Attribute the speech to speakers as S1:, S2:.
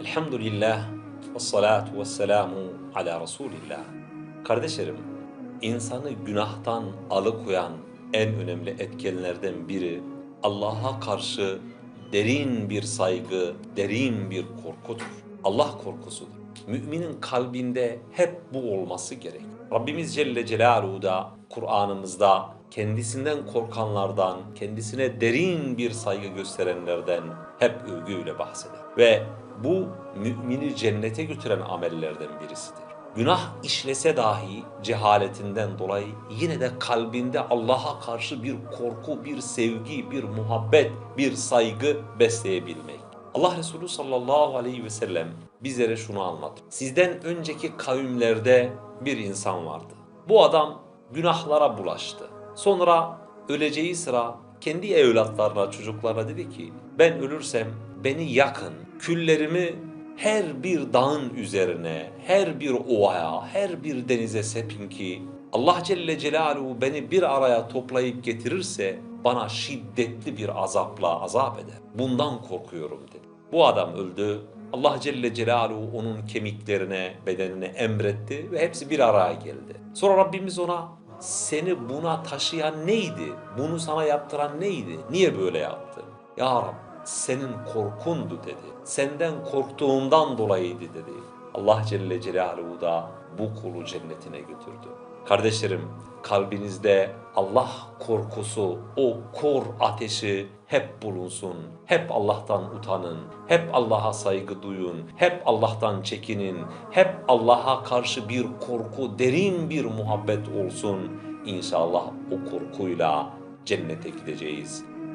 S1: Elhamdülillah ve salatu ve selamu ala Resulillah. Kardeşlerim, insanı günahtan alıkoyan en önemli etkenlerden biri Allah'a karşı derin bir saygı, derin bir korkudur. Allah korkusudur. Müminin kalbinde hep bu olması gerek. Rabbimiz Celle Celaluhu da Kur'an'ımızda kendisinden korkanlardan, kendisine derin bir saygı gösterenlerden hep övgüyle bahseder. Ve bu mümini cennete götüren amellerden birisidir. Günah işlese dahi cehaletinden dolayı yine de kalbinde Allah'a karşı bir korku, bir sevgi, bir muhabbet, bir saygı besleyebilmek. Allah Resulü sallallahu aleyhi ve sellem bizlere şunu anlatıyor. Sizden önceki kavimlerde bir insan vardı. Bu adam günahlara bulaştı. Sonra öleceği sıra kendi evlatlarına, çocuklarına dedi ki ben ölürsem beni yakın, küllerimi her bir dağın üzerine, her bir ovaya, her bir denize sepin ki Allah Celle Celaluhu beni bir araya toplayıp getirirse bana şiddetli bir azapla azap eder. Bundan korkuyorum dedi. Bu adam öldü. Allah Celle Celaluhu onun kemiklerine, bedenine emretti ve hepsi bir araya geldi. Sonra Rabbimiz ona seni buna taşıyan neydi? Bunu sana yaptıran neydi? Niye böyle yaptı? Ya Rab senin korkundu dedi. Senden korktuğumdan dolayıydı dedi. Allah Celle Celaluhu da bu kulu cennetine götürdü. Kardeşlerim kalbinizde Allah korkusu, o kor ateşi hep bulunsun. Hep Allah'tan utanın. Hep Allah'a saygı duyun. Hep Allah'tan çekinin. Hep Allah'a karşı bir korku, derin bir muhabbet olsun. İnşallah o korkuyla cennete gideceğiz.